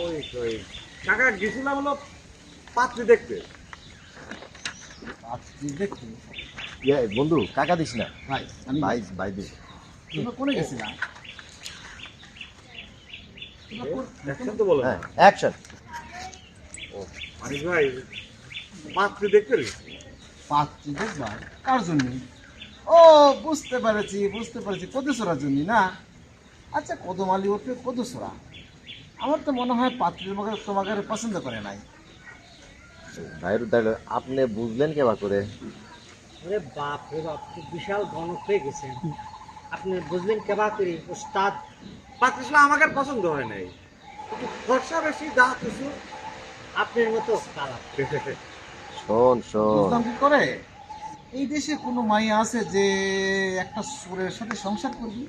ওই কাকা গেছিলাম হলো পাত্রী দেখতে। ইয়ে, বন্ধু কাকা দিস না। ভাই আমি ভাই ভাই দিস তোমরা কোনে গেছিলা? দেখছেন তো বলো। হ্যাঁ অ্যাকশন মানিক ভাই পাত্রী দেখতে পাত্রী দেখবা? কার জন্য? ও বুঝতে পেরেছি বুঝতে পেরেছি। কদুসরার জন্য না? আচ্ছা কদম আলী ওঠে কদুসরা। আমার তো মনে হয় পাত্রী তোমাকে তোমাকে পছন্দ করে নাই। ভাইয়ের আপনি বুঝলেন কেবা করে? আরে বাপ রে বাপ খুব বিশাল গণক হয়ে গেছেন। আপনি বুঝলেন কেবা করি? ওস্তাদ পাত্রী ছিল আমাকে পছন্দ হয় নাই। কিন্তু খরচা বেশি দা কিছু আপনার মতো শোন শোন। কি করে? এই দেশে কোনো মাইয়া আছে যে একটা সুরের সাথে সংসার করবি?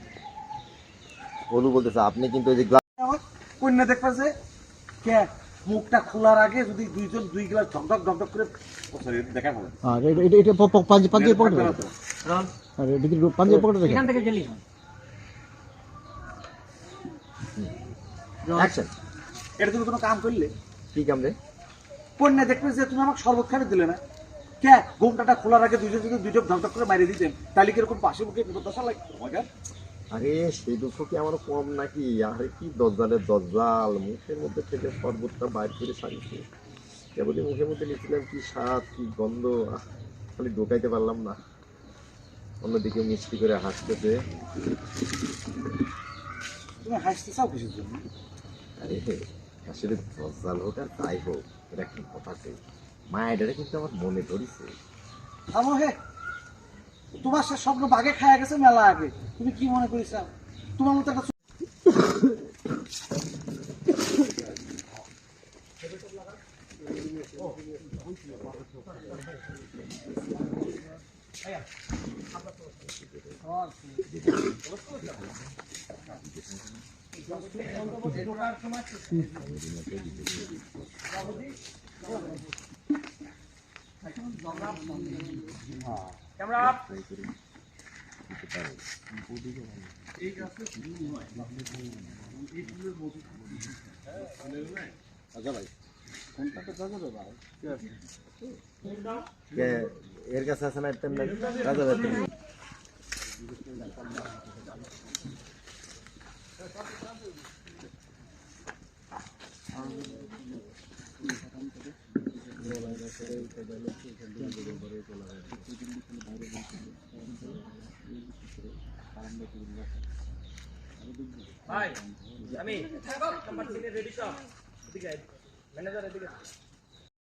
বলু বলতেছে আপনি কিন্তু ওই যে কন্যা দেখতেছে? কে? মুখটা খোলার আগে যদি দুইজন দুই গ্লাস ঢকঢক ঢকঢক করে সরি দেখা হবে আর এটা এটা এটা প- প- পাঞ্জে পাঞ্জের পকেটে রাখো। আর ভিতরে পাঞ্জের পকেটে রেখে এখান থেকে গেলি অ্যাকশন এটা তুমি কোনো কাম করলে? কি কাম রে? কন্যা দেখবে যে তুমি আমাকে শরবত দিলে না। কে? ঘুমটাটা খোলার আগে দুইজন যদি দুইজন ঢকঢক করে মারিয়ে দিতেন তাহলে কীরকম পাশে মুখে বিপদ লাগতো মজা আরে সেই দুঃখ কি আমার কম নাকি? আরে কি দজ্জালের দজ্জাল মুখের মধ্যে থেকে শরবতটা বাইর করে সারিয়েছে কেবলই মুখের মধ্যে নিয়েছিলাম কি স্বাদ কি গন্ধ? খালি ঢোকাইতে পারলাম না। অন্যদিকে মিষ্টি করে হাসতেছে। তুমি হাসতে চাও জন্য? আরে আসলে দজ্জাল হোক আর তাই হোক এটা একটা কথা মায়েরা কিন্তু আমার মনে ধরিছে। হে। তোমার সে স্বপ্ন বাগে খায়া গেছে, মেলা আগে। তুমি কি মনে করিস তোমার মতো একটা কে এর কাছে আছে না একটা রাজা ব্যক্তি ভাই আমি নাম্বার রেডি সব। ম্যানেজার এদিকে।